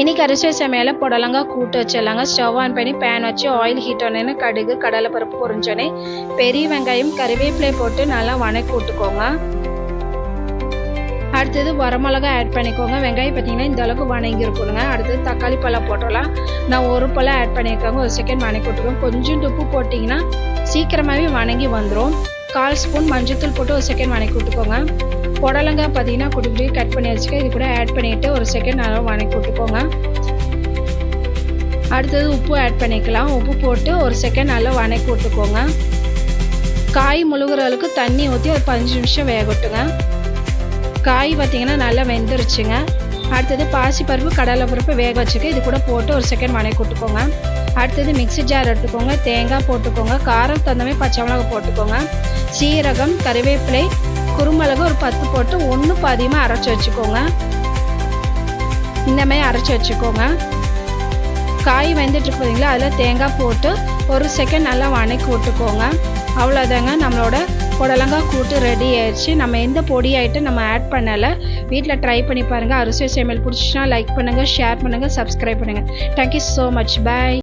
இன்னைக்கு அரிசி சமையல புடலங்காய் கூட்டு வச்சிடலாங்க. ஸ்டவ் ஆன் பண்ணி பேன் வச்சு ஆயில் ஹீட் ஆனேன்னு கடுகு கடலைப்பருப்பு பொறிஞ்சோடனே பெரிய வெங்காயம் கறிவேப்பிலை போட்டு நல்லா வணக்கி விட்டுக்கோங்க. அடுத்தது வரமிளகா ஆட் பண்ணிக்கோங்க. வெங்காயம் பார்த்தீங்கன்னா இந்த அளவுக்கு வணங்கி இருக்கணுங்க. அடுத்தது தக்காளி பழம் போட்டலாம் நான் ஒரு பழம் ஆட் பண்ணியிருக்காங்க ஒரு செகண்ட் வணக்கி விட்டுருக்கோம் கொஞ்சம் உப்பு போட்டிங்கன்னா சீக்கிரமாகவே வணங்கி வந்துடும் கால் ஸ்பூன் மஞ்சத்தூள் போட்டு ஒரு செகண்ட் வணக்கி விட்டுக்கோங்க. புடலங்காய் பார்த்தீங்கன்னா குட்டி குட்டி கட் பண்ணி வச்சுக்க இது கூட ஆட் பண்ணிவிட்டு ஒரு செகண்ட் நல்லா வணக்கி விட்டுக்கோங்க. அடுத்தது உப்பு ஆட் பண்ணிக்கலாம். உப்பு போட்டு ஒரு செகண்ட் நல்லா வணக்கி விட்டுக்கோங்க. காய் முழுகிற அளவுக்கு தண்ணி ஊற்றி ஒரு பதினஞ்சு நிமிஷம் வேக விட்டுங்க காய் பார்த்தீங்கன்னா நல்லா வெந்துருச்சுங்க. அடுத்தது பாசிப்பருப்பு கடலை பருப்பு வேக வச்சுக்க இது கூட போட்டு ஒரு செகண்ட் வணக்கி விட்டுக்கோங்க. அடுத்தது மிக்ஸி ஜார் எடுத்துக்கோங்க. தேங்காய் போட்டுக்கோங்க. காரம் தந்தமே பச்சை மிளகா போட்டுக்கோங்க. சீரகம் கருவேப்பிலை குருமிளகு ஒரு பத்து போட்டு ஒன்று பாதியமாக அரைச்சி வச்சுக்கோங்க. இந்தமாதிரி அரைச்சி வச்சுக்கோங்க. காய் வெந்துட்டுருக்கு பார்த்தீங்களா அதில் தேங்காய் போட்டு ஒரு செகண்ட் நல்லா வணக்கி விட்டுக்கோங்க. அவ்வளோதாங்க நம்மளோட புடலங்காய் கூட்டு ரெடி ஆயிடுச்சு. நம்ம எந்த பொடி ஐட்டம் நம்ம ஆட் பண்ணலை வீட்டில் ட்ரை பண்ணி பாருங்கள் அரிசி சமையல் பிடிச்சின்னா லைக் பண்ணுங்கள் ஷேர் பண்ணுங்கள் சப்ஸ்கிரைப் பண்ணுங்கள் thank you so much bye